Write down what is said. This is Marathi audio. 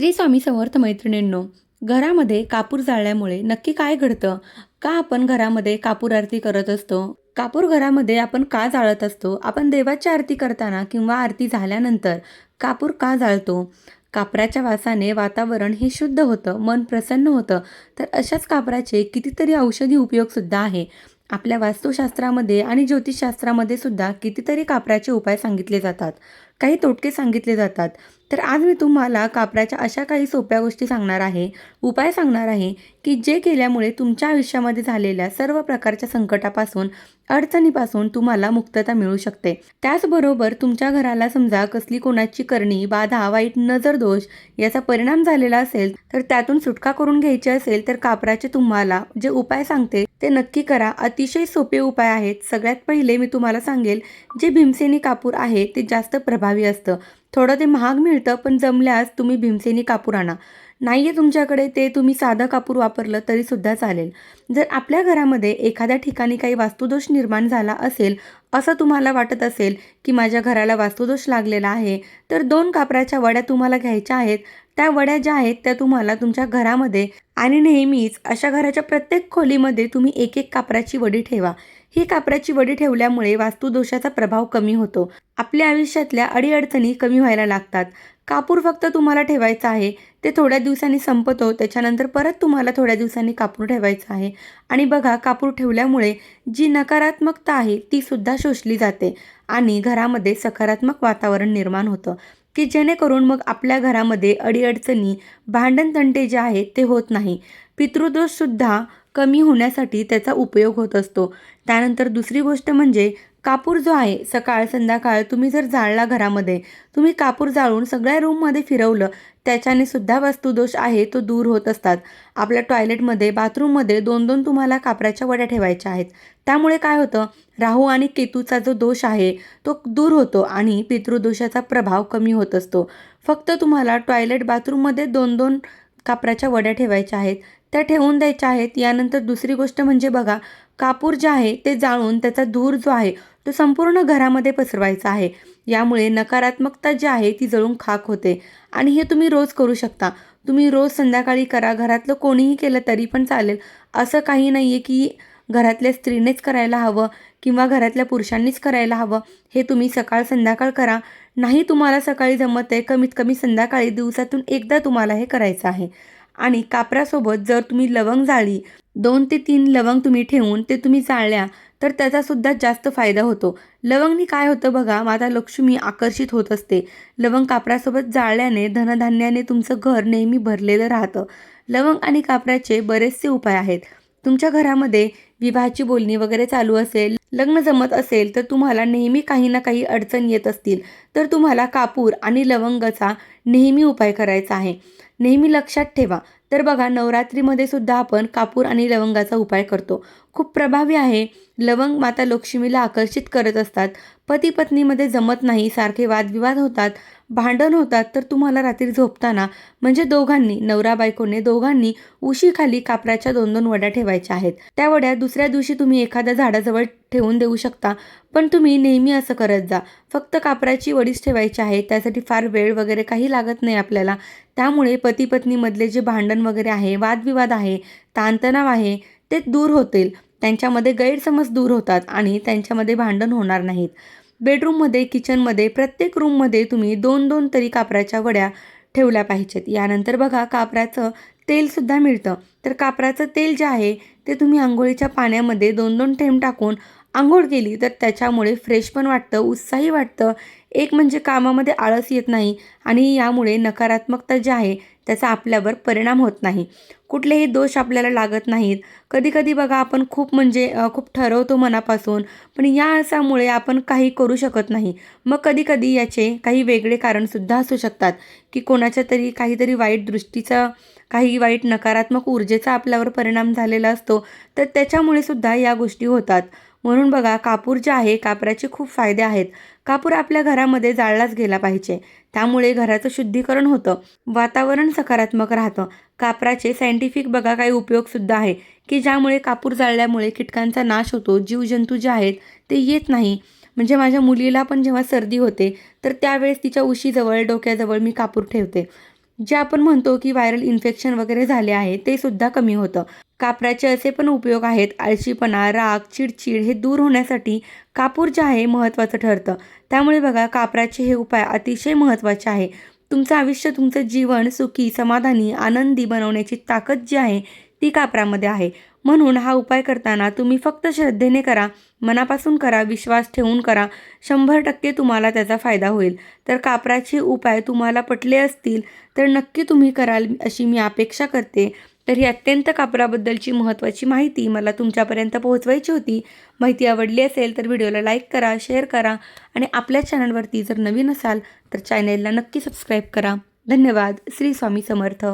श्री स्वामी समर्थ मैत्रिणींनो घरामध्ये कापूर जाळल्यामुळे नक्की काय घडतं? का आपण घरामध्ये कापूर आरती करत असतो? कापूर घरामध्ये आपण का जाळत असतो? आपण देवाची आरती करताना किंवा आरती झाल्यानंतर कापूर का जाळतो? कापराच्या वासाने वातावरण हे शुद्ध होतं मन प्रसन्न होतं. तर अशाच कापराचे कितीतरी औषधी उपयोगसुद्धा आहे. आपल्या वास्तुशास्त्रामध्ये आणि ज्योतिषशास्त्रामध्ये सुद्धा कितीतरी कापराचे उपाय सांगितले जातात. काही तोटके सांगितले जातात. तर आज मी तुम्हाला कापराच्या अशा काही सोप्या गोष्टी सांगणार आहे. उपाय सांगणार आहे की जे केल्यामुळे तुमच्या आयुष्यामध्ये झालेल्या सर्व प्रकारच्या संकटापासून अडचणीपासून तुम्हाला मुक्तता मिळू शकते. त्याचबरोबर तुमच्या घराला समजा कसली कोणाची करणी बाधा वाईट नजर दोष याचा परिणाम झालेला असेल तर त्यातून सुटका करून घ्यायची असेल तर कापराचे तुम्हाला जे उपाय सांगते ते नक्की करा. अतिशय सोपे उपाय आहेत. सगळ्यात पहिले मी तुम्हाला सांगेल जे भीमसेनी कापूर आहे ते जास्त प्रभावी असतं. थोडं ते महाग मिळतं पण जमल्यास तुम्ही भीमसेनी कापूर आणा. नाही आहे तुमच्याकडे ते तुम्ही साधं कापूर वापरलं तरीसुद्धा चालेल. जर आपल्या घरामध्ये एखाद्या ठिकाणी काही वास्तुदोष निर्माण झाला असेल असं तुम्हाला वाटत असेल की माझ्या घराला वास्तुदोष लागलेला आहे तर दोन कापराच्या वड्या तुम्हाला घ्यायच्या आहेत त्या वड्या ज्या आहेत त्या तुम्हाला तुमच्या घरामध्ये आणि नेहमीच अशा घराच्या प्रत्येक खोलीमध्ये तुम्ही एक एक कापराची वडी ठेवा. ही कापराची वडी ठेवल्यामुळे वास्तुदोषाचा प्रभाव कमी होतो. आपल्या आयुष्यातल्या अडीअडचणी कमी व्हायला लागतात. कापूर फक्त तुम्हाला ठेवायचं आहे ते थोड्या दिवसांनी संपतो त्याच्यानंतर परत तुम्हाला थोड्या दिवसांनी कापूर ठेवायचं आहे. आणि बघा कापूर ठेवल्यामुळे जी नकारात्मकता आहे ती सुद्धा शोषली जाते आणि घरामध्ये सकारात्मक वातावरण निर्माण होतं. की जेणेकरून मग आपल्या घरामध्ये अडीअडचणी भांडणतंटे जे आहेत ते होत नाही. पितृदोषसुद्धा कमी होण्यासाठी त्याचा उपयोग होत असतो. त्यानंतर दुसरी गोष्ट म्हणजे कापूर जो आहे सकाळ संध्याकाळ तुम्ही जर जाळला घरामध्ये तुम्ही कापूर जाळून सगळ्या रूममध्ये फिरवलं त्याच्याने सुद्धा वस्तुदोष आहे तो दूर होत असतात. आपल्या टॉयलेटमध्ये बाथरूममध्ये दोन दोन तुम्हाला कापराच्या वड्या ठेवायच्या आहेत. त्यामुळे काय होतं राहू आणि केतूचा जो दोष आहे तो दूर होतो आणि पितृदोषाचा प्रभाव कमी होत असतो. फक्त तुम्हाला टॉयलेट बाथरूममध्ये दोन दोन कापराच्या वड्या ठेवायच्या आहेत त्या ठेवून द्यायच्या आहेत. यानंतर दुसरी गोष्ट म्हणजे बघा कापूर जे आहे ते जाळून त्याचा धूर जो आहे तो संपूर्ण घरामध्ये पसरवायचा आहे. यामुळे नकारात्मकता जी आहे ती जळून खाक होते. आणि हे तुम्ही रोज करू शकता. तुम्ही रोज संध्याकाळी करा. घरातलं कोणीही केलं तरी पण चालेल. असं काही नाही आहे की घरातल्या स्त्रीनेच करायला हवं किंवा घरातल्या पुरुषांनीच करायला हवं. हे तुम्ही सकाळ संध्याकाळ करा. नाही तुम्हाला सकाळी जमत आहे कमीत कमी संध्याकाळी दिवसातून एकदा तुम्हाला हे करायचं आहे. आणि कापरासोबत जर तुम्ही लवंग जाळी दोन ते तीन लवंग तुम्ही ठेवून ते तुम्ही जाळल्या तर त्याचासुद्धा जास्त फायदा होतो. लवंगनी काय होतं बघा माता लक्ष्मी आकर्षित होत असते. लवंग कापरासोबत जाळल्याने धनधान्याने तुमचं घर नेहमी भरलेलं राहतं. लवंग आणि कापराचे बरेचसे उपाय आहेत. तुमच्या घरामध्ये विवाहाची बोलणी वगैरे चालू असेल लग्न जमत असेल तर तुम्हाला नेहमी काही ना काही अडचण येत असतील. तर तुम्हाला कापूर आणि लवंगाचा नेहमी उपाय करायचा आहे. नेहमी लक्षात ठेवा. तर बघा नवरात्रीमध्ये सुद्धा आपण कापूर आणि लवंगाचा उपाय करतो. खूप प्रभावी आहे. लवंग माता लक्ष्मीला आकर्षित करत असतात. पती पत्नीमध्ये जमत नाही सारखे वादविवाद होतात भांडण होतात तर तुम्हाला रात्री झोपताना म्हणजे दोघांनी नवरा बायकोने दोघांनी उशीखाली कापराच्या दोन दोन वड्या ठेवायच्या आहेत. त्या वड्या दुसऱ्या दिवशी तुम्ही एखाद्या झाडाजवळ ठेवून देऊ शकता पण तुम्ही नेहमी असं करत जा. फक्त कापराची वडीच ठेवायची आहे त्यासाठी फार वेळ वगैरे काही लागत नाही आपल्याला. त्यामुळे पती पत्नीमधले जे भांडण वगैरे आहे वादविवाद आहे ताणतणाव आहे ते दूर होतील. त्यांच्यामध्ये गैरसमज दूर होतात आणि त्यांच्यामध्ये भांडण होणार नाहीत. बेडरूममध्ये किचनमध्ये प्रत्येक रूममध्ये तुम्ही दोन दोन तरी कापराच्या वड्या ठेवल्या पाहिजेत. यानंतर बघा कापराचं तेलसुद्धा मिळतं. तर कापराचं तेल जे आहे ते तुम्ही आंघोळीच्या पाण्यामध्ये दोन दोन थेंब टाकून आंघोळ केली तर त्याच्यामुळे फ्रेश पण वाटतं उत्साही वाटतं. एक म्हणजे कामामध्ये आळस येत नाही आणि यामुळे नकारात्मकता जी आहे त्याचा आपल्यावर परिणाम होत नाही. कुठलेही दोष आपल्याला लागत नाहीत. कधीकधी बघा आपण खूप म्हणजे खूप ठरवतो मनापासून पण या असामुळे आपण काही करू शकत नाही. मग कधीकधी याचे काही वेगळे कारणसुद्धा असू शकतात की कोणाच्या तरी काहीतरी वाईट दृष्टीचा काही वाईट नकारात्मक ऊर्जेचा आपल्यावर परिणाम झालेला असतो तर त्याच्यामुळे सुद्धा या गोष्टी होतात. म्हणून बघा कापूर जे आहे कापराचे खूप फायदे आहेत. कापूर आपल्या घरामध्ये जाळलाच गेला पाहिजे. त्यामुळे घराचं शुद्धीकरण होतं. वातावरण सकारात्मक राहतं. कापराचे सायंटिफिक बघा काही उपयोगसुद्धा आहे. की ज्यामुळे कापूर जाळल्यामुळे कीटकांचा नाश होतो जीवजंतू जे आहेत ते येत नाही. म्हणजे माझ्या मुलीला पण जेव्हा सर्दी होते तर त्यावेळेस तिच्या उशीजवळ डोक्याजवळ मी कापूर ठेवते. जे आपण म्हणतो की व्हायरल इन्फेक्शन वगैरे झाले आहे ते सुद्धा कमी होतं. कापराचे असे पण उपयोग आहेत. आळशीपणा राग चिडचिड हे दूर होण्यासाठी कापूर जे आहे महत्त्वाचं ठरतं. त्यामुळे बघा कापराचे हे उपाय अतिशय महत्त्वाचे आहे. तुमचं आयुष्य तुमचं जीवन सुखी समाधानी आनंदी बनवण्याची ताकद जी आहे ती कापरामध्ये आहे. म्हणून हा उपाय करताना तुम्ही फक्त श्रद्धेने करा. मनापासून करा विश्वास ठेवून करा. शंभर टक्के तुम्हाला त्याचा फायदा होईल. तर कापराचे उपाय तुम्हाला पटले असतील तर नक्की तुम्ही कराल अशी मी अपेक्षा करते. तर ही अत्यंत कापराबद्दलची महत्त्वाची माहिती मला तुमच्यापर्यंत पोहोचवायची होती. माहिती आवडली असेल तर व्हिडिओला लाईक करा शेअर करा आणि आपल्या चॅनलवरती जर नवीन असाल तर चॅनेलला नक्की सबस्क्राईब करा. धन्यवाद. श्री स्वामी समर्थ.